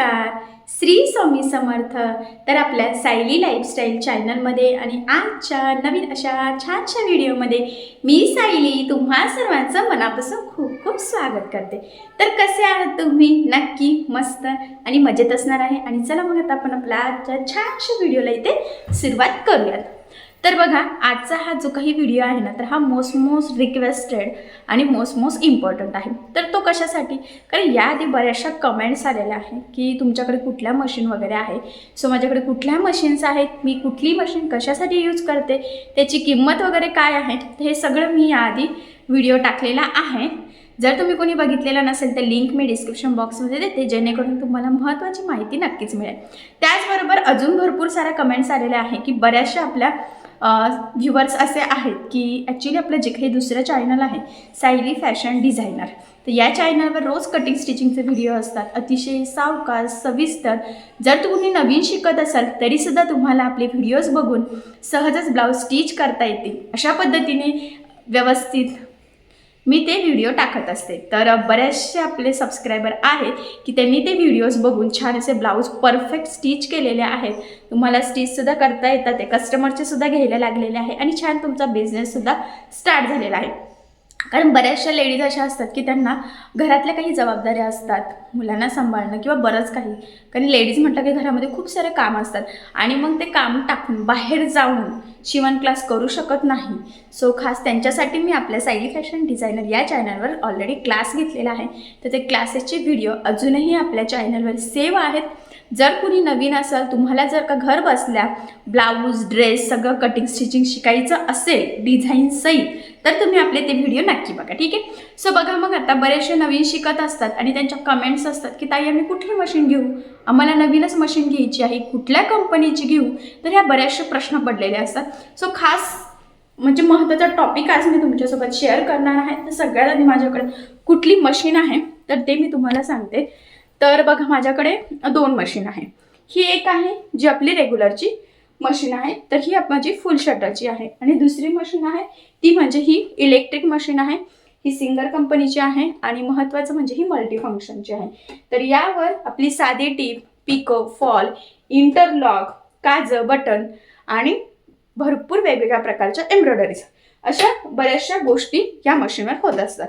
नमस्कार. श्री स्वामी समर्थ. तर आपल्या सायली लाईफस्टाईल चॅनलमध्ये आणि आजच्या नवीन अशा छानशा व्हिडिओमध्ये मी सायली तुम्हा सर्वांचं मनापासून खूप खूप स्वागत करते. तर कसे आहात तुम्ही? नक्की मस्त आणि मजेत असणार आहे. आणि चला मग आता आपण आपल्या आजच्या छानशा व्हिडिओला इथे सुरुवात करूयात. तर बघा आजचा हा जो काही व्हिडिओ आहे ना तर हा मोस्ट मोस्ट रिक्वेस्टेड आणि मोस्ट मोस्ट इम्पॉर्टंट आहे. तर तो कशासाठी? कारण याआधी बऱ्याचशा कमेंट्स आलेल्या आहेत की तुमच्याकडे कुठल्या मशीन वगैरे आहे. सो माझ्याकडे कुठल्या मशीन्स आहेत? मी कुठली मशीन कशासाठी यूज करते? त्याची किंमत वगैरे काय आहे हे सगळं मी याआधी व्हिडिओ टाकलेला आहे. जर तुम्ही कोणी बघितलेला नसेल तर लिंक मी डिस्क्रिप्शन बॉक्समध्ये देते जेणेकरून तुम्हाला महत्त्वाची माहिती नक्कीच मिळेल. त्याचबरोबर अजून भरपूर साऱ्या कमेंट्स आलेल्या आहे की बऱ्याचशा आपल्या व्ह्युअर्स असे आहेत की ॲक्च्युली आपलं जे काही दुसरं चॅनल आहे सायली फॅशन डिझायनर. तर या चॅनलवर रोज कटिंग स्टिचिंगचे व्हिडिओ असतात अतिशय सावकाश सविस्तर. जर तुम्ही नवीन शिकत असाल तरीसुद्धा तुम्हाला आपले व्हिडिओज बघून सहजच ब्लाऊज स्टिच करता येतील. अशा पद्धतीने व्यवस्थित मी ते व्हिडिओ टाकत असते. तर बरेचसे आपले सबस्क्रायबर आहेत की त्यांनी ते व्हिडिओज बघून छान असे ब्लाऊज परफेक्ट स्टिच केलेले आहेत. तुम्हाला स्टिचसुद्धा करता येतात ते कस्टमरचे सुद्धा घ्यायला लागलेले आहे आणि छान तुमचा बिझनेससुद्धा स्टार्ट झालेला आहे. कारण बऱ्याचशा लेडीज अशा असतात की त्यांना घरातल्या काही जबाबदाऱ्या असतात मुलांना सांभाळणं किंवा बरंच काही. कारण लेडीज म्हटलं की घरामध्ये खूप सारे काम असतात आणि मग ते काम टाकून बाहेर जाऊन शिवण क्लास करू शकत नाही. सो खास त्यांच्यासाठी मी आपल्या सायली फॅशन डिझायनर या चॅनलवर ऑलरेडी क्लास घेतलेला आहे. तर ते क्लासेसचे व्हिडिओ अजूनही आपल्या चॅनलवर सेव्ह आहेत. जर कुणी नवीन असाल तुम्हाला जर का घर बसल्या ब्लाऊज ड्रेस सगळं कटिंग स्टिचिंग शिकायचं असेल डिझाईन सहित तर तुम्ही आपले ते व्हिडिओ नक्की बघा ठीक आहे? सो बघा मग आता बरेचसे नवीन शिकत असतात आणि त्यांच्या कमेंट्स असतात की ताई आम्ही कुठली मशीन घेऊ? आम्हाला नवीनच मशीन घ्यायची आहे कुठल्या कंपनीची घेऊ? तर ह्या बऱ्याचशा प्रश्न पडलेले असतात. सो खास म्हणजे महत्त्वाचा टॉपिक आज मी तुमच्यासोबत शेअर करणार आहे. तर सगळ्यात आधी माझ्याकडे कुठली मशीन आहे तर ते मी तुम्हाला सांगते. तर बघा माझ्याकडे दोन मशीन आहे. ही एक आहे जी आपली रेग्युलरची मशीन आहे. तर ही माझी फुल शटरची आहे. आणि दुसरी मशीन आहे ती म्हणजे ही इलेक्ट्रिक मशीन आहे. ही सिंगर कंपनीची आहे आणि महत्त्वाचं म्हणजे ही मल्टीफंक्शनची आहे. तर यावर आपली साधी टीप पिको फॉल इंटरलॉक काज बटन आणि भरपूर वेगवेगळ्या प्रकारच्या एम्ब्रॉयडरीज अशा बऱ्याचशा गोष्टी या मशीनवर होत असतात.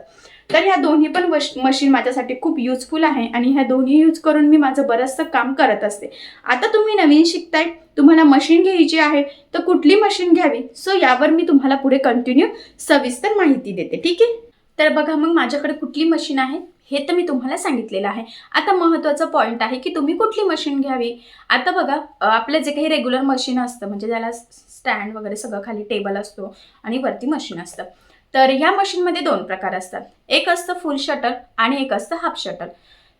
तर ह्या दोन्ही पण मशीन माझ्यासाठी खूप युजफुल आहे आणि ह्या दोन्ही यूज करून मी माझं बरंचसं काम करत असते. आता तुम्ही नवीन शिकताय तुम्हाला मशीन घ्यायची आहे तर कुठली मशीन घ्यावी? सो यावर मी तुम्हाला पुढे कंटिन्यू सविस्तर माहिती देते ठीक आहे? तर बघा मग माझ्याकडे कुठली मशीन आहे? हे तर मी तुम्हाला सांगितलेलं आहे. आता महत्त्वाचा पॉईंट आहे की तुम्ही कुठली मशीन घ्यावी? आता बघा आपलं जे काही रेग्युलर मशीन असतं म्हणजे ज्याला स्टँड वगैरे सगळं खाली टेबल असतो आणि वरती मशीन असतं. तर ह्या मशीनमध्ये दोन प्रकार असतात. एक असतं फुल शटर आणि एक असतं हाफ शटर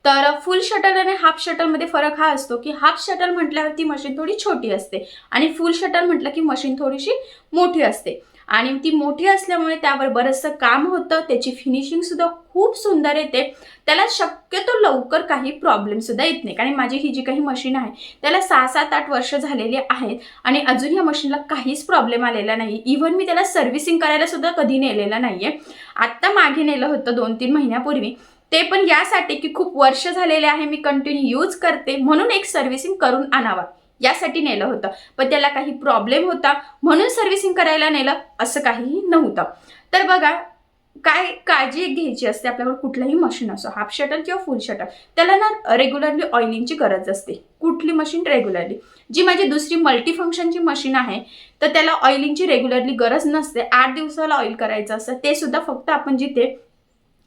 तर फुल शटर आणि हाफ शटरमध्ये फरक हा असतो की हाफ शटर म्हटल्यावरती मशीन थोडी छोटी असते आणि फुल शटर म्हटलं की मशीन थोडीशी मोठी असते. आणि ती मोठी असल्यामुळे त्यावर बरंचसं काम होतं. त्याची फिनिशिंग सुद्धा खूप सुंदर येते. त्याला शक्यतो लवकर काही प्रॉब्लेम सुद्धा येत नाही. कारण माझी ही जी काही मशीन आहे त्याला सहा सात आठ वर्ष झालेली आहेत आणि अजून या मशीनला काहीच प्रॉब्लेम आलेला नाही. इव्हन मी त्याला सर्व्हिसिंग करायला सुद्धा कधी नेलेलं आहे आत्ता मागे नेलं होतं दोन तीन महिन्यापूर्वी. ते पण यासाठी की खूप वर्ष झालेले आहे मी कंटिन्यू यूज करते. म्हणून एक सर्व्हिसिंग करून आणावा. यासाठी नेलं होतं. पण त्याला काही प्रॉब्लेम होता. म्हणून सर्व्हिसिंग करायला नेलं असं काहीही नव्हतं. तर बघा काय काळजी घ्यायची असते आपल्याकडे कुठलंही मशीन असो हाफ शटर किंवा फुल शटर त्याला ना रेग्युलरली ऑइलिंगची गरज असते. कुठली मशीन रेग्युलरली जी माझी दुसरी मल्टी फंक्शनची मशीन आहे तर त्याला ऑइलिंगची रेग्युलरली गरज नसते. आठ दिवसाला ऑइल करायचं असतं ते सुद्धा फक्त आपण जिथे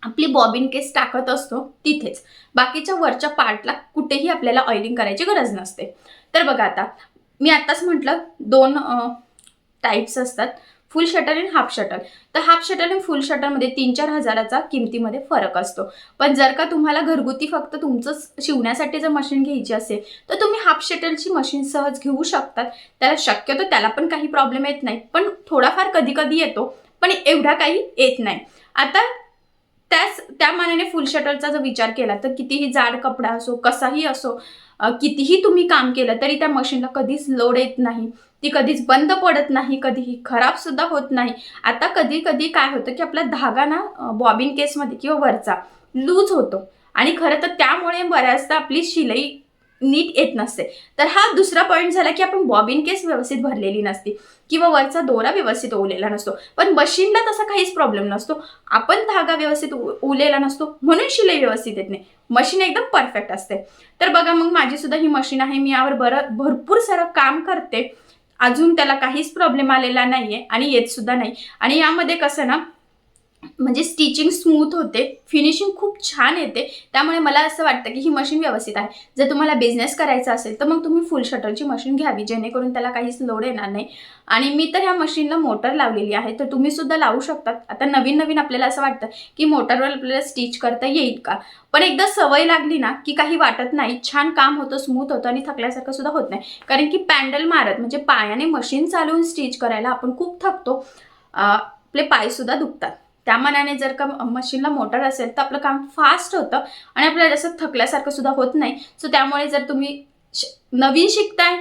आपली बॉबिन केस टाकत असतो तिथेच. बाकीच्या वरच्या पार्टला कुठेही आपल्याला ऑइलिंग करायची गरज नसते. तर बघा आता मी आत्ताच म्हटलं दोन टाईप्स असतात. फुल शटर आणि हाफ शटर तर हाफ शटर आणि फुल शटरमध्ये तीन चार हजाराचा किमतीमध्ये फरक असतो. पण जर का तुम्हाला घरगुती फक्त तुमचंच शिवण्यासाठी जर मशीन घ्यायची असेल तर तुम्ही हाफ शटरची मशीन सहज घेऊ शकतात. त्याला शक्यतो त्याला पण काही प्रॉब्लेम येत नाही. पण थोडाफार कधी कधी येतो पण एवढा काही येत नाही. आता त्याच त्या मानाने फुल शटरचा जर विचार केला तर कितीही जाड कपडा असो कसाही असो कितीही तुम्ही काम केलं तरी त्या मशीनला कधीच लोड येत नाही. ती कधीच बंद पडत नाही कधीही खराब सुद्धा होत नाही. आता कधी कधी काय होतं की आपला धागा ना बॉबिन केसमध्ये किंवा वरचा लूज होतो. आणि खरं तर त्यामुळे बऱ्याचदा आपली शिलाई नीट येत नसते. तर हा दुसरा पॉईंट झाला की आपण बॉबिन केस व्यवस्थित भरलेली नसते किंवा वरचा दोरा व्यवस्थित ओवलेला नसतो. पण मशीनला तसा काहीच प्रॉब्लेम नसतो. आपण धागा व्यवस्थित उ- ओवलेला नसतो. म्हणून शिलाई व्यवस्थित येत नाही. मशीन एकदम परफेक्ट असते. तर बघा मग माझी सुद्धा ही मशीन आहे. मी यावर बरं भरपूर सारं काम करते. अजून त्याला काहीच प्रॉब्लेम आलेला नाहीये आणि येत सुद्धा नाही. आणि यामध्ये कसं ना म्हणजे स्टिचिंग स्मूथ होते फिनिशिंग खूप छान येते त्यामुळे मला असं वाटतं की ही मशीन व्यवस्थित आहे. जर तुम्हाला बिझनेस करायचा असेल तर मग तुम्ही फुल शटरची मशीन घ्यावी जेणेकरून त्याला काहीच लोड येणार नाही. आणि मी तर ह्या मशीनला मोटर लावलेली आहे तर तुम्ही सुद्धा लावू शकतात. आता नवीन नवीन आपल्याला असं वाटतं की मोटरवर आपल्याला स्टिच करता येईल का? पण एकदा सवय लागली ना की काही वाटत नाही छान काम होतं स्मूथ होतं आणि थकल्यासारखं सुद्धा होत नाही. कारण की पॅन्डल मारत म्हणजे पायाने मशीन चालवून स्टिच करायला आपण खूप थकतो. आपले पायसुद्धा दुखतात. त्या मनाने जर का मशीनला मोटर असेल तर आपलं काम फास्ट होतं आणि आपल्याला जास्त थकल्यासारखं सुद्धा होत नाही. सो त्यामुळे जर तुम्ही श- नवीन शिकताय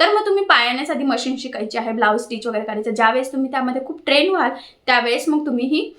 तर मग तुम्ही पायानेच आधी मशीन शिकायची आहे ब्लाऊज स्टिच वगैरे करायचं ज्यावेळेस तुम्ही त्यामध्ये खूप ट्रेन व्हाल त्यावेळेस मग तुम्ही ही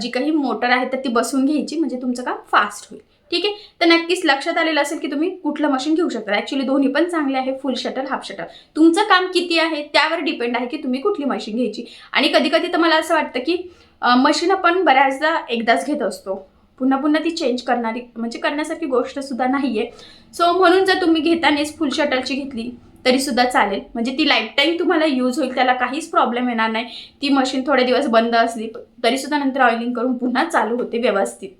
जी काही मोटर आहे तर ती बसून घ्यायची. म्हणजे तुमचं काम फास्ट होईल. ठीक आहे? तर नक्कीच लक्षात आलेलं असेल की तुम्ही कुठलं मशीन घेऊ शकता. ॲक्च्युली दोन्ही पण चांगले आहे. फुल शटर हाफ शटर तुमचं काम किती आहे? त्यावर डिपेंड आहे की तुम्ही कुठली मशीन घ्यायची. आणि कधी कधी तर मला असं वाटतं की मशीन आपण बऱ्याचदा एकदाच घेत असतो. पुन्हा पुन्हा ती चेंज करणारी म्हणजे करण्यासारखी गोष्ट सुद्धा नाही आहे सो म्हणून जर तुम्ही घेतानाच फुल शटरची घेतली तरी सुद्धा चालेल. म्हणजे ती लाईफ टाईम तुम्हाला यूज होईल त्याला काहीच प्रॉब्लेम येणार नाही. ती मशीन थोडे दिवस बंद असली तरी सुद्धा नंतर ऑइलिंग करून पुन्हा चालू होते व्यवस्थित.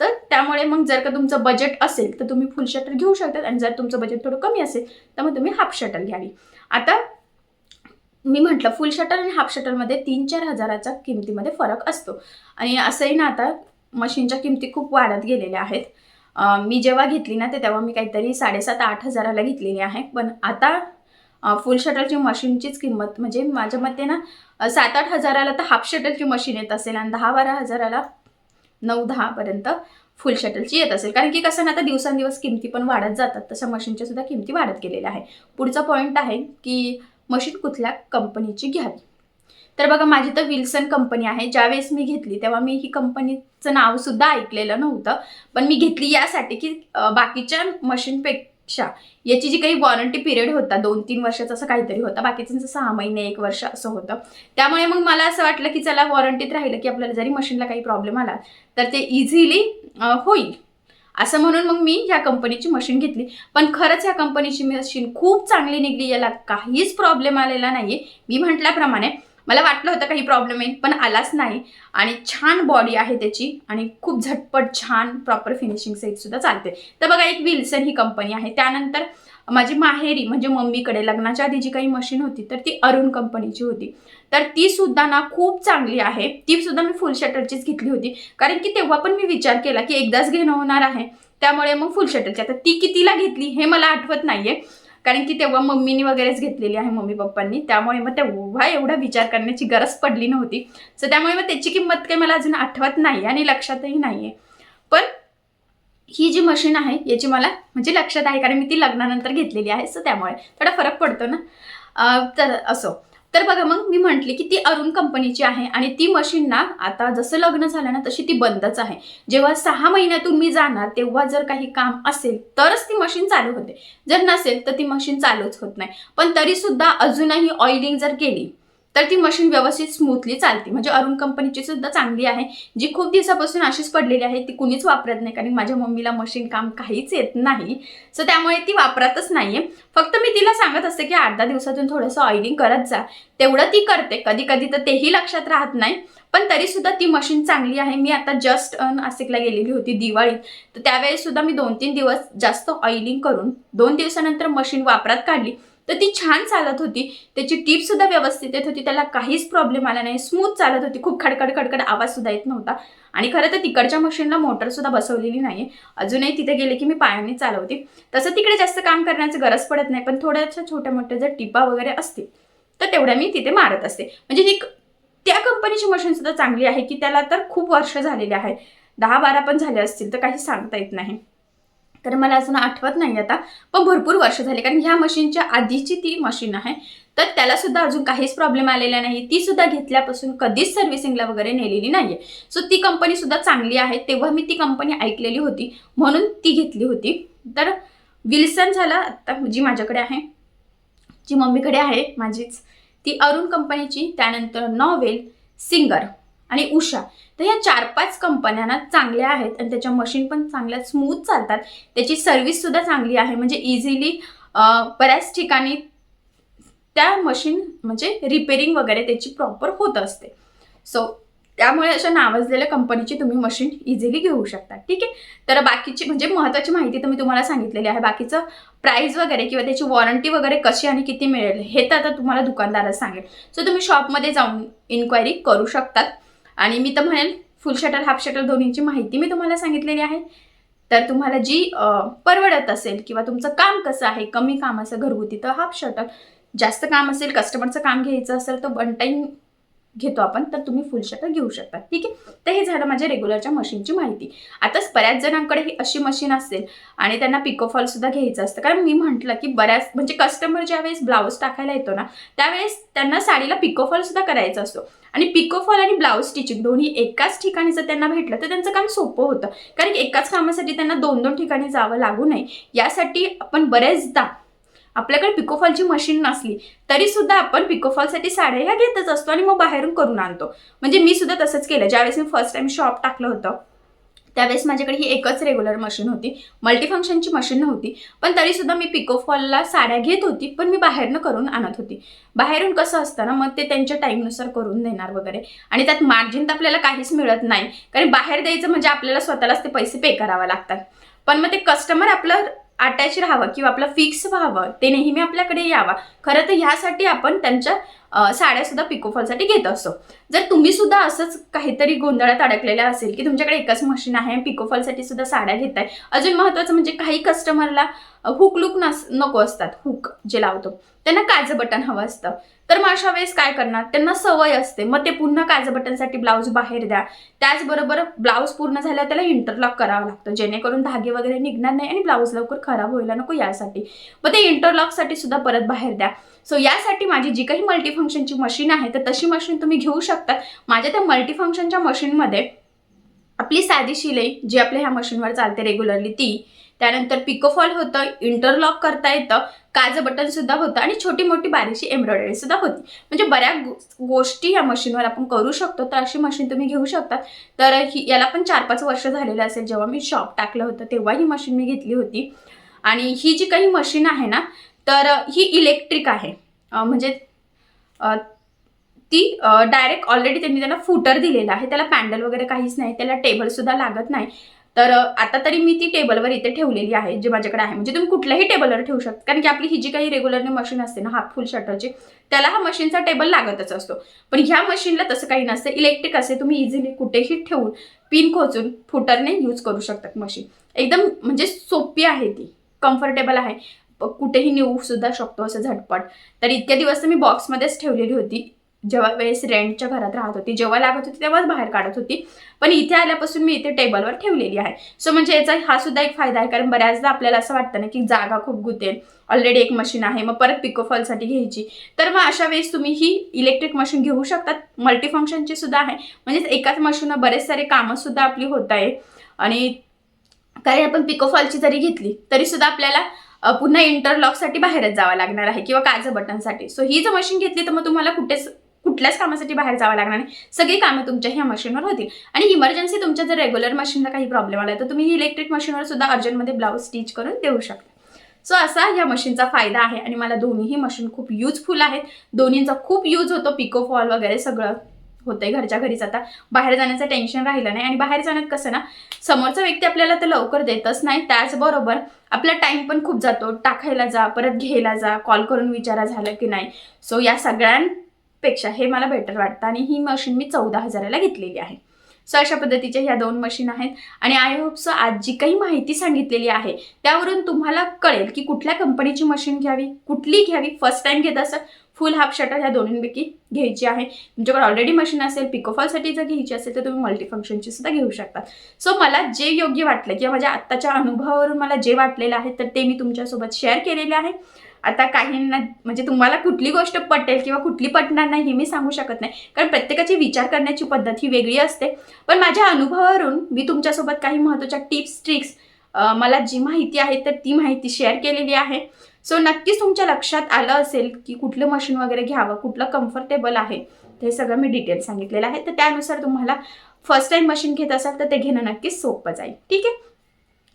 तर त्यामुळे मग जर का तुमचं बजेट असेल तर तुम्ही फुल शटर घेऊ शकतात. आणि जर तुमचं बजेट थोडं कमी असेल तर मग तुम्ही हाफ शटर घ्यावी. आता मी म्हटलं फुल शटर आणि हाफ शटरमध्ये तीन चार हजाराच्या किमतीमध्ये फरक असतो. आणि असंही ना आता मशीनच्या किमती खूप वाढत गेलेल्या आहेत. मी जेव्हा घेतली ना ते तेव्हा मी काहीतरी साडेसात आठ हजाराला घेतलेली आहे. पण आता फुल शटरची मशीनचीच किंमत म्हणजे माझ्या मते ना सात आठ हजाराला तर हाफ शटरची मशीन येत असेल आणि दहा बारा हजाराला नऊ दहापर्यंत फुल शटलची येत असेल. कारण की कसं ना आता दिवसांदिवस किमती पण वाढत जातात. तशा मशीनच्या सुद्धा किमती वाढत गेलेल्या आहे पुढचा पॉईंट आहे की मशीन कुठल्या कंपनीची घ्यावी? तर बघा माझी तर विल्सन कंपनी आहे. ज्यावेळेस मी घेतली तेव्हा मी ही कंपनीचं नावसुद्धा ऐकलेलं नव्हतं. पण मी घेतली यासाठी की बाकीच्या मशीनपेक्षा. याची जी काही वॉरंटी पिरियड होता दोन तीन वर्षाचा असं काहीतरी होता. बाकीच्यांचं सहा महिने एक वर्ष असं होतं. त्यामुळे मग मला असं वाटलं की चला वॉरंटीत राहिलं की आपल्याला जरी मशीनला काही प्रॉब्लेम आला तर ते इझिली होईल. असं म्हणून मग मी ह्या कंपनीची मशीन घेतली. पण खरंच ह्या कंपनीची मशीन खूप चांगली निघली. याला काहीच प्रॉब्लेम आलेला नाही मी म्हटल्याप्रमाणे मला वाटलं होतं काही प्रॉब्लेम येईल पण आलाच नाही. आणि छान बॉडी आहे त्याची. आणि खूप झटपट छान प्रॉपर फिनिशिंग सहित सुद्धा चालते. तर बघा एक विल्सन ही कंपनी आहे. त्यानंतर माझी माहेरी म्हणजे मम्मीकडे लग्नाच्या आधी जी काही मशीन होती तर ती अरुण कंपनीची होती. तर ती सुद्धा ना खूप चांगली आहे. ती सुद्धा मी फुल शटरचीच घेतली होती. कारण की तेव्हा पण मी विचार केला की एकदाच घेणं होणार आहे. त्यामुळे मग फुल शटरची आता ती कितीला घेतली हे मला आठवत नाहीये. कारण की तेव्हा मम्मीनी वगैरेच घेतलेली आहे मम्मी पप्पांनी. त्यामुळे मग तेव्हा एवढा विचार करण्याची गरज पडली नव्हती. सो त्यामुळे मग त्याची किंमत काही मला अजून आठवत नाही आणि लक्षातही नाही आहे पण ही जी मशीन आहे याची मला म्हणजे लक्षात आहे कारण मी ती लग्नानंतर घेतलेली आहे सो त्यामुळे थोडा फरक पडतो ना. तर असो. तर बघा मग मी म्हटली की ती अरुण कंपनीची आहे आणि ती मशीन ना आता जसं लग्न झालं ना तशी ती बंदच आहे. जेव्हा सहा महिन्यातून मी जाणार तेव्हा जर काही काम असेल तरच ती मशीन चालू होते. जर नसेल तर ती मशीन चालूच होत नाही. पण तरीसुद्धा अजूनही ऑइलिंग जर केली तर ती मशीन व्यवस्थित स्मूथली चालते. म्हणजे अरुण कंपनीची सुद्धा चांगली आहे. जी खूप दिवसापासून अशीच पडलेली आहे ती कुणीच वापरत नाही. कारण माझ्या मम्मीला मशीन काम काहीच येत नाही. सो त्यामुळे ती वापरतच आहे फक्त मी तिला सांगत असते की अर्धा दिवसातून थोडंसं ऑइलिंग करत जा. तेवढं ती करते. कधी कधी तर तेही लक्षात राहत नाही. पण तरी सुद्धा ती मशीन चांगली आहे. मी आता जस्ट नाशिकला गेलेली होती दिवाळीत. तर त्यावेळेस सुद्धा मी दोन तीन दिवस जास्त ऑइलिंग करून दोन दिवसानंतर मशीन वापरात काढली. तर ती छान चालत होती. त्याची टीप सुद्धा व्यवस्थित येत होती. त्याला काहीच प्रॉब्लेम आला नाही. स्मूथ चालत होती. खूप खडखड खडखड आवाज सुद्धा येत नव्हता. आणि खरं तर तिकडच्या मशीनला मोटर सुद्धा बसवलेली नाही अजूनही तिथे गेले की मी पायाने चालवते. तसं तिकडे जास्त काम करण्याची गरज पडत नाही. पण थोड्याशा छोट्या मोठ्या जर टिपा वगैरे असतील तर तेवढ्या मी तिथे मारत असते. म्हणजे ही त्या कंपनीची मशीन सुद्धा चांगली आहे की त्याला तर खूप वर्ष झालेली आहे दहा बारा पण झाले असतील तर काही सांगता येत नाही. तर मला अजून आठवत नाही आता. पण भरपूर वर्ष झाले कारण ह्या मशीनच्या आधीची ती मशीन आहे. तर त्याला सुद्धा अजून काहीच प्रॉब्लेम आलेला नाही. ती सुद्धा घेतल्यापासून कधीच सर्व्हिसिंगला वगैरे नेलेली नाहीये. सो ती कंपनी सुद्धा चांगली आहे. तेव्हा मी ती कंपनी ऐकलेली होती. म्हणून ती घेतली होती. तर विल्सन झाला आता जी माझ्याकडे आहे जी मम्मीकडे आहे माझीच ती अरुण कंपनीची त्यानंतर नॉवेल सिंगर आणि उषा. तर या चार पाच कंपन्यांना चांगल्या आहेत आणि त्याच्या मशीन पण चांगल्या स्मूथ चालतात. त्याची सर्व्हिससुद्धा चांगली आहे. म्हणजे इझिली बऱ्याच ठिकाणी त्या मशीन म्हणजे रिपेरिंग वगैरे त्याची प्रॉपर होत असते. सो त्यामुळे अशा नावाजलेल्या कंपनीची तुम्ही मशीन इझिली घेऊ शकता. ठीक आहे? तर बाकीची म्हणजे महत्त्वाची माहिती तर मी तुम्हाला सांगितलेली आहे. बाकीचं प्राईस वगैरे किंवा त्याची वॉरंटी वगैरे कशी आणि किती मिळेल हे तर आता तुम्हाला दुकानदारच सांगेल. सो तुम्ही शॉपमध्ये जाऊन इन्क्वायरी करू शकतात. आणि मी तर म्हणेल फुल शटर हाफ शटर दोन्हीची माहिती मी तुम्हाला सांगितलेली आहे. तर तुम्हाला जी परवडत असेल किंवा तुमचं काम कसं आहे कमी काम असं घरगुती तर हाफ शटर जास्त काम असेल कस्टमरचं काम घ्यायचं असेल तर वन टाईम घेतो आपण तर तुम्ही फुल शटर घेऊ शकता. ठीक आहे? तर हे झालं माझ्या रेग्युलरच्या मशीनची माहिती. आताच बऱ्याच जणांकडे ही अशी मशीन असेल आणि त्यांना पिकोफॉल सुद्धा घ्यायचं असतं. कारण मी म्हटलं की बऱ्याच म्हणजे कस्टमर ज्यावेळेस ब्लाऊज टाकायला येतो ना त्यावेळेस त्यांना साडीला पिकोफॉल सुद्धा करायचा असतो. आणि पिकोफॉल आणि ब्लाऊज स्टिचिंग दोन्ही एकाच ठिकाणी जर त्यांना भेटलं तर त्यांचं काम सोपं होतं. कारण एकाच कामासाठी त्यांना दोन दोन ठिकाणी जावं लागू नये. यासाठी आपण बरेचदा आपल्याकडे पिकोफॉलची मशीन नसली तरी सुद्धा आपण पिकोफॉलसाठी साड्या ह्या घेतच असतो आणि मग बाहेरून करून आणतो. म्हणजे मी सुद्धा तसंच केलं. ज्यावेळेस मी फर्स्ट टाइम शॉप टाकलं होतं त्यावेळेस माझ्याकडे ही एकच रेग्युलर मशीन होती. मल्टीफंक्शनची मशीन नव्हती पण तरीसुद्धा मी पिकोफॉलला साड्या घेत होती पण मी बाहेरनं करून आणत होती. बाहेरून कसं असतं ना मग ते त्यांच्या टाईमनुसार करून देणार वगैरे. आणि त्यात मार्जिन तर आपल्याला काहीच मिळत नाही. कारण बाहेर द्यायचं म्हणजे आपल्याला स्वतःलाच ते पैसे पे करावे लागतात. पण मग ते कस्टमर आपलं अटॅच राहावं किंवा आपलं फिक्स व्हावं ते नेहमी आपल्याकडे यावं. खरं तर ह्यासाठी आपण त्यांच्या साड्यासुद्धा साड्या सुद्धा पिकोफॉलसाठी घेत असतो. जर तुम्ही सुद्धा असंच काहीतरी गोंधळात अडकलेल्या असेल की तुमच्याकडे एकच मशीन आहे पिकोफॉलसाठी सुद्धा साड्या घेताय अजून महत्त्वाचं म्हणजे काही कस्टमरला हुक लुक नस नको असतात. हुक जे लावतो त्यांना काजं बटन हवं असतं. तर मग अशा वेळेस काय करणार? त्यांना सवय असते. मग ते पुन्हा काजं बटनसाठी ब्लाऊज बाहेर द्या. त्याचबरोबर ब्लाऊज पूर्ण झाल्यावर त्याला इंटरलॉक करावं लागतं. जेणेकरून धागे वगैरे निघणार नाही आणि ब्लाऊज लवकर खराब व्हायला नको यासाठी. मग ते इंटरलॉकसाठी सुद्धा परत बाहेर द्या. सो यासाठी माझी जी काही मल्टीफंक्शनची मशीन आहे तर तशी मशीन तुम्ही घेऊ शकता. माझ्या त्या मल्टीफंक्शनच्या मशीनमध्ये आपली साधी शिलाई जी आपल्या ह्या मशीनवर चालते रेग्युलरली ती. त्यानंतर पिकोफॉल होतं इंटरलॉक करता येतं काज बटन सुद्धा होतं आणि छोटी मोठी बारीकशी एम्ब्रॉयडरी सुद्धा होती. म्हणजे बऱ्याच गो- गोष्टी या मशीनवर आपण करू शकतो तर अशी मशीन तुम्ही घेऊ शकता. तर ही याला पण चार पाच वर्ष झालेलं असेल जेव्हा मी शॉप टाकलं होतं तेव्हा ही मशीन मी घेतली होती. आणि ही जी काही मशीन आहे ना तर ही इलेक्ट्रिक आहे. म्हणजे ती डायरेक्ट ऑलरेडी त्यांनी त्याला फुटर दिलेला आहे. त्याला पॅन्डल वगैरे काहीच नाही. त्याला टेबलसुद्धा लागत नाही. तर आता तरी मी ती टेबलवर इथे ठेवलेली आहे जे माझ्याकडे आहे. म्हणजे तुम्ही कुठल्याही टेबलवर ठेवू शकता. कारण की आपली ही जी काही रेग्युलरने मशीन असते ना हाफ फुल शटरची त्याला हा मशीनचा टेबल लागतच असतो. पण ह्या मशीनला तसं काही नसतं. इलेक्ट्रिक असे तुम्ही इझिली कुठेही ठेवून पिन खोचून फुटरने यूज करू शकतात मशीन एकदम म्हणजे सोपी आहे ती. कम्फर्टेबल आहे. कुठेही नेऊ सुद्धा शकतो असं झटपट. तर इतक्या दिवस तर मी बॉक्समध्येच ठेवलेली होती. जेव्हा वेळेस रेंटच्या घरात राहत होती जेव्हा लागत होती तेव्हाच बाहेर काढत होती. पण इथे आल्यापासून मी इथे टेबलवर ठेवलेली आहे. सो म्हणजे याचा हा सुद्धा एक फायदा आहे. कारण बऱ्याचदा आपल्याला असं वाटतं ना की जागा खूप गुतेल ऑलरेडी एक मशीन आहे. मग परत पिकोफॉलसाठी घ्यायची. तर मग अशा वेळेस तुम्ही ही इलेक्ट्रिक मशीन घेऊ शकतात. मल्टीफंक्शनची सुद्धा आहे. म्हणजेच एकाच मशीनवर बरेच सारे कामंसुद्धा आपली होत आहे. आणि कारण आपण पिकोफॉलची जरी घेतली तरीसुद्धा आपल्याला पुन्हा इंटरलॉकसाठी बाहेरच जावं लागणार आहे किंवा काजं बटनसाठी. सो ही जर मशीन घेतली तर मग तुम्हाला कुठेच कुठल्याच कामासाठी बाहेर जावं लागणार नाही. सगळी कामं तुमच्या ह्या मशीनवर होतील. आणि इमर्जन्सी तुमच्या जर रेग्युलर मशीनला काही प्रॉब्लेम आला तर तुम्ही ही इलेक्ट्रिक मशीनवर सुद्धा अर्जंटमध्ये ब्लाऊज स्टिच करून देऊ शकता. सो असा या मशीनचा फायदा आहे. आणि मला दोन्हीही मशीन खूप युजफुल आहेत. दोन्हींचा खूप यूज होतो पिको फॉल वगैरे सगळं. होतंय घरच्या घरीच आता. बाहेर जाण्याचं टेन्शन राहिलं नाही. आणि बाहेर जाण्यात कसं ना समोरचा व्यक्ती आपल्याला तर लवकर देतच नाही. त्याचबरोबर आपला टाइम पण खूप जातो. टाकायला जा परत घ्यायला जा कॉल करून विचारा झालं की नाही. सो या सगळ्यांपेक्षा हे मला बेटर वाटतं. आणि ही मशीन मी चौदा हजाराला घेतलेली आहे. सो अशा पद्धतीच्या ह्या दोन मशीन आहेत. आणि आय होप सो आज जी काही माहिती सांगितलेली आहे त्यावरून तुम्हाला कळेल की कुठल्या कंपनीची मशीन घ्यावी कुठली घ्यावी फर्स्ट टाइम घेत असं फुल हाफ शटर ह्या दोन्हींपैकी घ्यायची आहे. तुमच्याकडे ऑलरेडी मशीन असेल पिकोफॉलसाठी जर घ्यायची असेल तर तुम्ही मल्टीफंक्शनची सुद्धा घेऊ शकता. सो मला जे योग्य वाटलं किंवा माझ्या आत्ताच्या अनुभवावरून मला जे वाटलेलं आहे तर ते मी तुमच्यासोबत शेअर केलेले आहे. आता काहींना म्हणजे तुम्हाला कुठली गोष्ट पटेल किंवा कुठली पटणार नाही हे मी सांगू शकत नाही. कारण प्रत्येकाची विचार करण्याची पद्धत ही वेगळी असते. पण माझ्या अनुभवावरून मी तुमच्यासोबत काही महत्त्वाच्या टिप्स ट्रिक्स मला जी माहिती आहे तर ती माहिती शेअर केलेली आहे. सो नक्कीच तुमच्या लक्षात आलं असेल की कुठलं मशीन वगैरे घ्यावं कुठलं कम्फर्टेबल आहे. ते सगळं मी डिटेल सांगितलेलं आहे. तर त्यानुसार तुम्हाला फर्स्ट टाइम मशीन घेत असाल तर ते घेणं नक्कीच सोपं जाईल. ठीक आहे?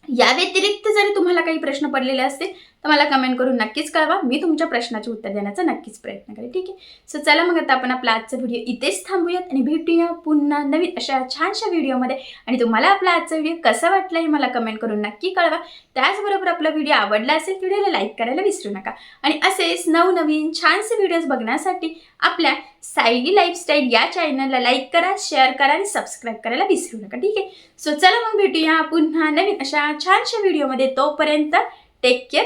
या व्यतिरिक्त जरी तुम्हाला काही प्रश्न पडलेले असतील तर मला कमेंट करून नक्कीच कळवा. मी तुमच्या प्रश्नाचे उत्तर देण्याचा नक्कीच प्रयत्न करेन. ठीक आहे? सो चला मग आता आपण आपला आजचा व्हिडिओ इथेच थांबूयात आणि भेटूया पुन्हा नवीन अशा छानशा व्हिडिओमध्ये आणि तुम्हाला आपला आजचा व्हिडिओ कसा वाटला हे मला कमेंट करून नक्की कळवा. त्याचबरोबर आपला व्हिडिओ आवडला असेल व्हिडिओला लाईक करायला विसरू नका. आणि असेच नवनवीन छानसे व्हिडिओज बघण्यासाठी आपल्या सायली लाईफस्टाईल या चॅनलला लाईक करा शेअर करा आणि सबस्क्राईब करायला विसरू नका. ठीक आहे? सो चला मग भेटूया पुन्हा नवीन अशा छानशा व्हिडिओमध्ये तोपर्यंत टेक केअर